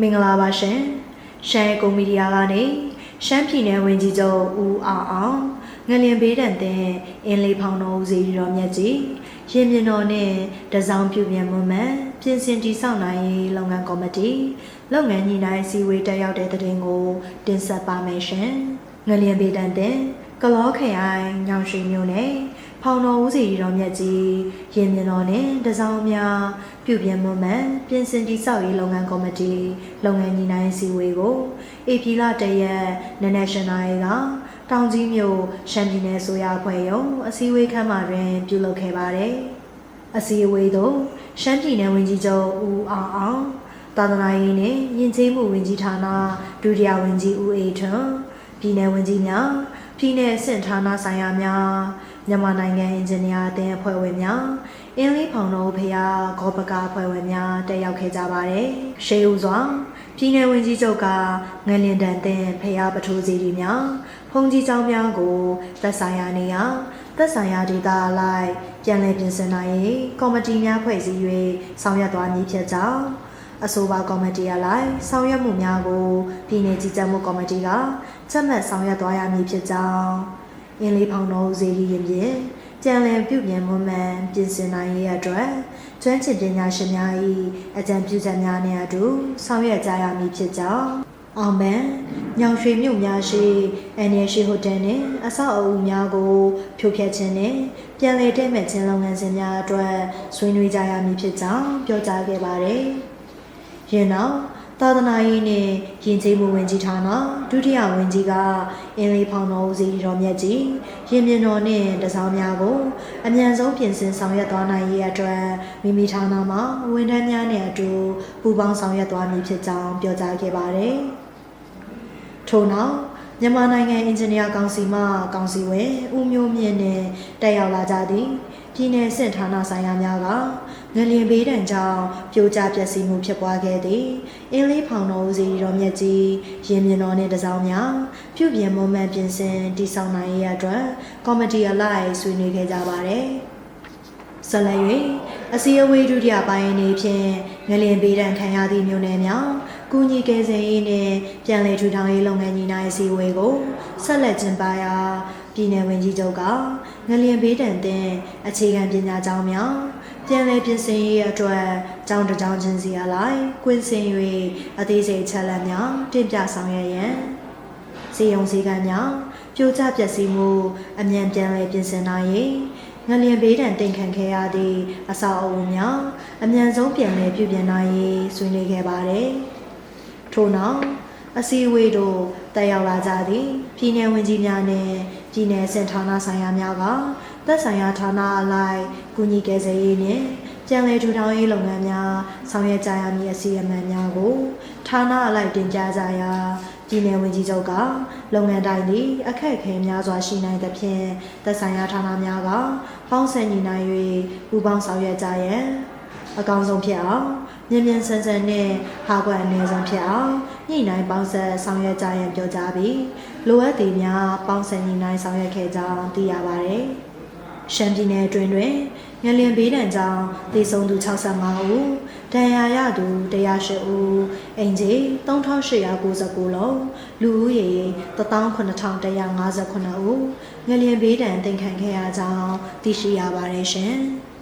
မင်္ဂလာပါရှင်ရှမ်းကွန်မီဒီယာကနေရှမ်းပြည်နယ်ဝင်ကြီးချုပ်ဦးအောင်အောင်ငလျင်ဘေးတန်တဲ့အင်းလေးဖောင်တော်ဦးစီတော်မြတ်ကြီးရင်မြင်တော်နဲ့တစောင်းပြုပြင်မှုမှန်ပြင်ဆင်တည်ဆောက်နိုင်ရေးလုပ်ငန်းကော်မတီလုပ်ငန်းညှိနှိုင်းအစည်းအဝေးတက်ရောက်တဲ့တဲ့တင်ကို တင်ဆက်ပါမယ်ရှင်ငလျင်ဘေးတန်တဲ့ကလောခရိုင်ညောင်ရွှေမြို့နယ် ဖောင်တော်ဦးစီတော်မြတ်ကြီးရင်မြင်တော်နဲ့တစောင်းများပြုပြင်မှုမှန်ပြင်ဆင်တည်ဆောက်ရေးလုပ်ငန်းကော်မတီလုပ်ငန်းညှိနှိုင်းအစည်းအဝေးကိုဧပြီလတရက်နနက်ရှင်နာရီကတောင်ကြီးမြို့ရှမ်းပြည်နယ်ဆိုရအဖွဲ့ရုံးအစည်းအဝေးခန်းမှာတွင်ပြုလုပ်ခဲ့ပါတယ်။အစည်းအဝေးသို့ရှမ်းပြည်နယ်ဝန်ကြီးချုပ်ဦးအောင်အောင်သာသနာရေးနှင့်ယဉ်ကျေးမှုဝန်ကြီးဌာနဒုတိယဝန်ကြီးဦးအေထွန်းပြည်နယ်ဝန်ကြီးများပြည်နယ်အဆင့်ဌာနဆိုင်ရာများ မြန်မာနိုင်ငံအင်ဂျင်နီယာအသင်းအဖွဲ့ဝင်များအင်းလေးဖောင်တော်ဖရာဂောပကာအဖွဲ့ဝင်များတက်ရောက်ခဲ့ကြပါတယ်။ရှေးဦးစွာပြည်နယ်ဝန်ကြီးချုပ်ကငလင်တန်တဲ့ဖရာပထိုးစီတွေများဖုန်ကြီးကျောင်းများကိုသက်ဆိုင်ရာနေရာသက်ဆိုင်ရာဒေသအလိုက်ပြန်လည်ပြင်ဆင်နိုင်ရေးကော်မတီများဖွဲ့စည်း၍ဆောင်ရွက်သွားမည်ဖြစ်ကြောင်းအဆိုပါကော်မတီအလိုက်ဆောင်ရွက်မှုများကိုပြည်내ကြီးကြပ်မှုကော်မတီကချက်မှတ်ဆောင်ရွက်သွားရမည်ဖြစ်ကြောင်း အင်းလေးဖောင်တော်ဦးစီးရင်ဖြင့်ကြံလည်ပြုပြင်မှုမှန်ပြင်ဆင်နိုင်ရေးအတွက်ကျွမ်းကျင်ပညာရှင်များ၏အကြံပြုချက်များနဲ့အတူဆောင်ရွက်ကြရမည်ဖြစ်ကြောင်းအောင်မန်ညောင်ရွှေမြို့များရှိအန်ရရှိဟိုတယ်နှင့်အဆောက်အဦများကို ဖြိုဖျက်ခြင်းနှင့်ပြန်လည်တည်မဲ့ခြင်းလုပ်ငန်းစဉ်များအတွက်ဆွေးနွေးကြရမည်ဖြစ်ကြောင်းပြောကြားခဲ့ပါတယ်။ယင်းနောက် သာသနာရေးနှင့်ယဉ်ကျေးမှုဝန်ကြီးဌာနဒုတိယဝန်ကြီးကအင်းလေးဖောင်တော်ဦးစီးတော်မြတ်ကြီးရင်မြင်တော်နှင့်တစောင်းများကိုအမြန်ဆုံးပြင်ဆင်ဆောင်ရွက်သွားနိုင်ရေးအတွက်မိမိဌာနမှဝန်ထမ်းများနဲ့အတူပူးပေါင်းဆောင်ရွက်သွားမည်ဖြစ်ကြောင်းပြောကြားခဲ့ပါတယ်။ထို့နောက် မြန်မာနိုင်ငံအင်ဂျင်နီယာကောင်စီမှကောင်စီဝင်ဦးမျိုးမြင့်နှင့်တက်ရောက်လာကြသည့်ပြည်내စင်ဌာနဆိုင်ရာများကငလျင်ဘေးဒဏ်ကြောင့်ပြိုကျပျက်စီးမှုဖြစ်ပွားခဲ့သည်အင်းလေးဖောင်တော်ဦးစီတော်မြတ်ကြီးရင်မြင်တော်နှင့်တစောင်းများပြုပြင်မွမ်းမံပြင်ဆင်တည်ဆောက်နိုင်ရအတွက်ကော်မတီအလိုက်ဆွေးနွေးခဲ့ကြပါတယ်ဆက်လက်၍အစည်းအဝေးဒုတိယပိုင်းအနေဖြင့် ငလျင်ဘေးဒဏ်ခံရသည့်မြို့နယ်များကုညီကယ်ဆယ်ရေးနှင့်ပြန်လည်ထူထောင်ရေးလုပ်ငန်းညီနိုင်အစည်းအဝေးကိုဆက်လက်ကျင်းပရာပြည်내ဝန်ကြီးချုပ်ကငလျင်ဘေးဒဏ်တင်အခြေခံပညာကျောင်းများပြန်လည်ပြင်ဆင်ရေးအတွက်ကျောင်းတစ်ကျောင်းချင်းစီအလိုက်ကွင်းစင်၍အသေးစိတ်ချက်လက်များတင်ပြဆောင်ရွက်ရန်စီယုံစည်းကမ်းများပြိုကျပျက်စီးမှုအမြန်ပြန်လည်ပြင်ဆင်နိုင်ရေး ငလျင်ဘေးဒဏ်တင်ခံခဲ့ရသည့်အဆောက်အဦများအမြန်ဆုံးပြန်လည်ပြုပြင်နိုင်ရေးဆွေးနွေးခဲ့ပါတယ်။ထို့နောက်အစည်းအဝေးတို့တက်ရောက်လာကြသည့်ပြည်내ဝန်ကြီးများနှင့်ပြည်내စင်ဌာနဆိုင်ရာများကသက်ဆိုင်ရာဌာနအလိုက်ကုညီကယ်ဆယ်ရေးနှင့်ကြံလည်ထူထောင်ရေးလုပ်ငန်းများဆောင်ရွက်ကြရမည့်အစီအမံများကိုဌာနအလိုက်တင်ပြကြရာ ပြည်내ဝန်ကြီးချုပ်ကလုပ်ငန်းတိုင်းသည်အခက်အခဲများစွာရှိနိုင်သဖြင့်သက်ဆိုင်ရာဌာနများကပေါင်းစပ်ညီနိုင်၍ပူးပေါင်းဆောင်ရွက်ကြရန်အကောင်းဆုံးဖြစ်အောင်မြင်မြန်ဆန်ဆန်နဲ့ဟာကွက်အနည်းဆုံးဖြစ်အောင်ညှိနှိုင်းပေါင်းစပ်ဆောင်ရွက်ကြရန်ပြောကြားပြီးလိုအပ်သည်များပေါင်းစပ်ညှိနှိုင်းဆောင်ရွက်ခဲ့ကြောင်းသိရပါတယ်။ရှမ်းပြည်နယ်အတွင်းတွင် ငလျင်ဘေးဒဏ်ကြောင့်သေဆုံးသူ65ဦးဒဏ်ရာရသူ108ဦးအိမ်ကြီး3899လုံးလူဦးရေ18159ဦးငလျင်ဘေးဒဏ်သင်ခံခဲ့ရကြောင်းသိရှိရပါတယ်ရှင်။